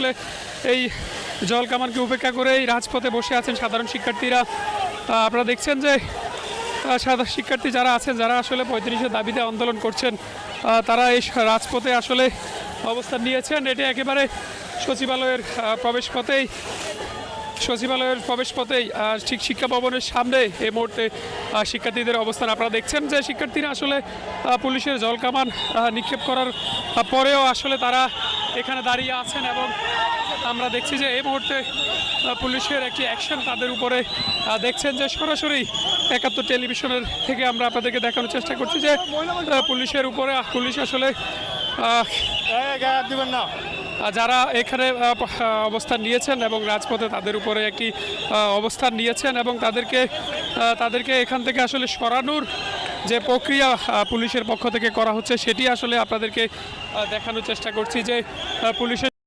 আসলে এই জল কামানকে উপেক্ষা করে এই রাজপথে বসে আছেন সাধারণ শিক্ষার্থীরা। আপনারা দেখছেন যে সাধারণ শিক্ষার্থী যারা আছেন, যারা আসলে পঁয়ত্রিশের দাবিতে আন্দোলন করছেন তারা এই রাজপথে আসলে অবস্থান নিয়েছেন। এটি একেবারে সচিবালয়ের প্রবেশপথেই সচিবালয়ের প্রবেশপথেই ঠিক শিক্ষা ভবনের সামনে এই মুহূর্তে শিক্ষার্থীদের অবস্থান। আপনারা দেখছেন যে, শিক্ষার্থীরা আসলে পুলিশের জলকামান নিক্ষেপ করার পরেও আসলে তারা এখানে দাঁড়িয়ে আছেন এবং আমরা দেখছি যে এই মুহূর্তে পুলিশের একটি অ্যাকশন তাদের উপরে দেখছেন যে সরাসরি একাত্তর টেলিভিশনের থেকে আমরা আপনাদেরকে দেখানোর চেষ্টা করছি যে পুলিশের উপরে পুলিশ আসলে দিবেন না। যারা এখানে অবস্থান নিয়েছেন এবং রাজপথে তাদের উপরে একটি অবস্থান নিয়েছেন এবং তাদেরকে তাদেরকে এখান থেকে আসলে সরানোর যে প্রক্রিয়া পুলিশের পক্ষ থেকে করা হচ্ছে, সেটি আসলে আপনাদেরকে দেখানোর চেষ্টা করছি যে পুলিশের